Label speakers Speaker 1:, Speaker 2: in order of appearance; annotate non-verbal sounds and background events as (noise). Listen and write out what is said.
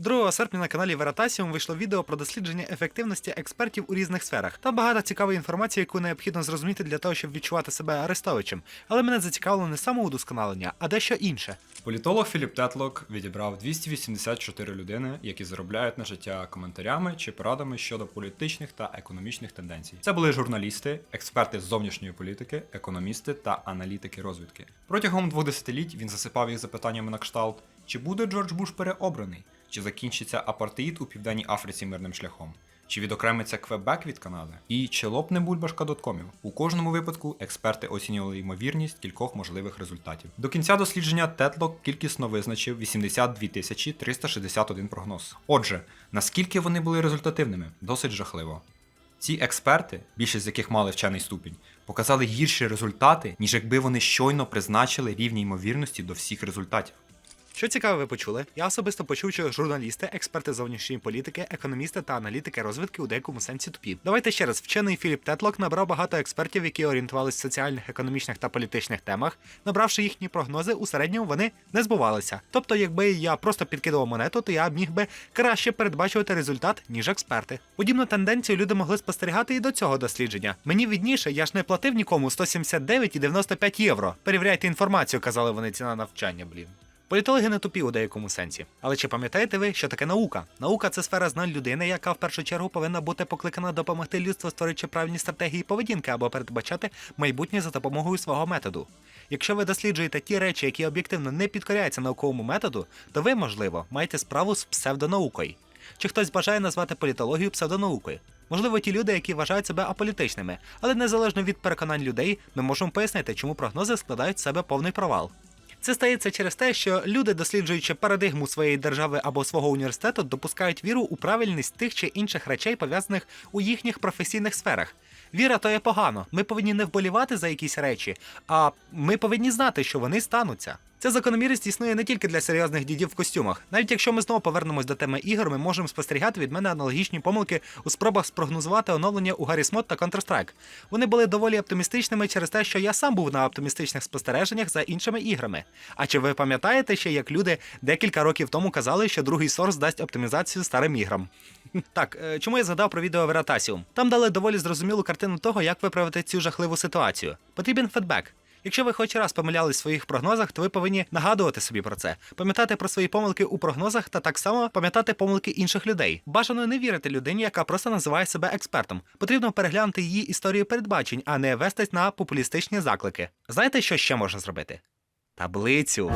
Speaker 1: 2 серпня на каналі Veritasium вийшло відео про дослідження ефективності експертів у різних сферах. Там багато цікавої інформації, яку необхідно зрозуміти для того, щоб відчувати себе Арестовичем. Але мене зацікавило не самоудосконалення, а дещо інше.
Speaker 2: Політолог Філіп Тетлок відібрав 284 людини, які заробляють на життя коментарями чи порадами щодо політичних та економічних тенденцій. Це були журналісти, експерти з зовнішньої політики, економісти та аналітики розвідки. Протягом двох десятиліть він засипав їх запитаннями на кшталт: чи буде Джордж Буш переобраний, чи закінчиться апартеїд у Південній Африці мирним шляхом. Чи відокремиться Квебек від Канади? І чи лопне бульбашка доткомів? У кожному випадку експерти оцінювали ймовірність кількох можливих результатів. До кінця дослідження Тетлок кількісно визначив 82 тисячі 361 прогноз. Отже, наскільки вони були результативними? Досить жахливо. Ці експерти, більшість з яких мали вчений ступінь, показали гірші результати, ніж якби вони щойно призначили рівні ймовірності до всіх результатів.
Speaker 1: Що цікаве, ви почули? Я особисто почув, що журналісти, експерти зовнішньої політики, економісти та аналітики розвитки у деякому сенсі тупі. Давайте ще раз. Вчений Філіп Тетлок набрав багато експертів, які орієнтувалися в соціальних, економічних та політичних темах. Набравши їхні прогнози, у середньому вони не збувалися. Тобто, якби я просто підкидував монету, то я міг би краще передбачувати результат, ніж експерти. Подібну тенденцію люди могли спостерігати і до цього дослідження. Мені відніше, я ж не платив нікому 179,95 євро. Перевіряйте інформацію, казали вони ціна навчання, блін. Політологи не тупі у деякому сенсі. Але чи пам'ятаєте ви, що таке наука? Наука це сфера знань людини, яка в першу чергу повинна бути покликана допомогти людству створюючи правильні стратегії поведінки або передбачати майбутнє за допомогою свого методу. Якщо ви досліджуєте ті речі, які об'єктивно не підкоряються науковому методу, то ви, можливо, маєте справу з псевдонаукою. Чи хтось бажає назвати політологію псевдонаукою? Можливо, ті люди, які вважають себе аполітичними, але незалежно від переконань людей, ми можемо пояснити, чому прогнози складають в себе повний провал. Це стається через те, що люди, досліджуючи парадигму своєї держави або свого університету, допускають віру у правильність тих чи інших речей, пов'язаних у їхніх професійних сферах. Віра то є погано. Ми повинні не вболівати за якісь речі, а ми повинні знати, що вони стануться. Ця закономірність існує не тільки для серйозних дідів в костюмах. Навіть якщо ми знову повернемось до теми ігор, ми можемо спостерігати від мене аналогічні помилки у спробах спрогнозувати оновлення у Гаррі Смот та Counter-Strike. Вони були доволі оптимістичними через те, що я сам був на оптимістичних спостереженнях за іншими іграми. А чи ви пам'ятаєте ще, як люди декілька років тому казали, що другий Source дасть оптимізацію старим іграм? (laughs) Так, е, чому я згадав про відео Veritasium? Там дали доволі зрозумілу картину того, як виправити цю жахливу ситуацію. Потрібен фідбек. Якщо ви хоч раз помилялись в своїх прогнозах, то ви повинні нагадувати собі про це, пам'ятати про свої помилки у прогнозах та так само пам'ятати помилки інших людей. Бажано не вірити людині, яка просто називає себе експертом. Потрібно переглянути її історію передбачень, а не вестись на популістичні заклики. Знаєте, що ще можна зробити? Таблицю.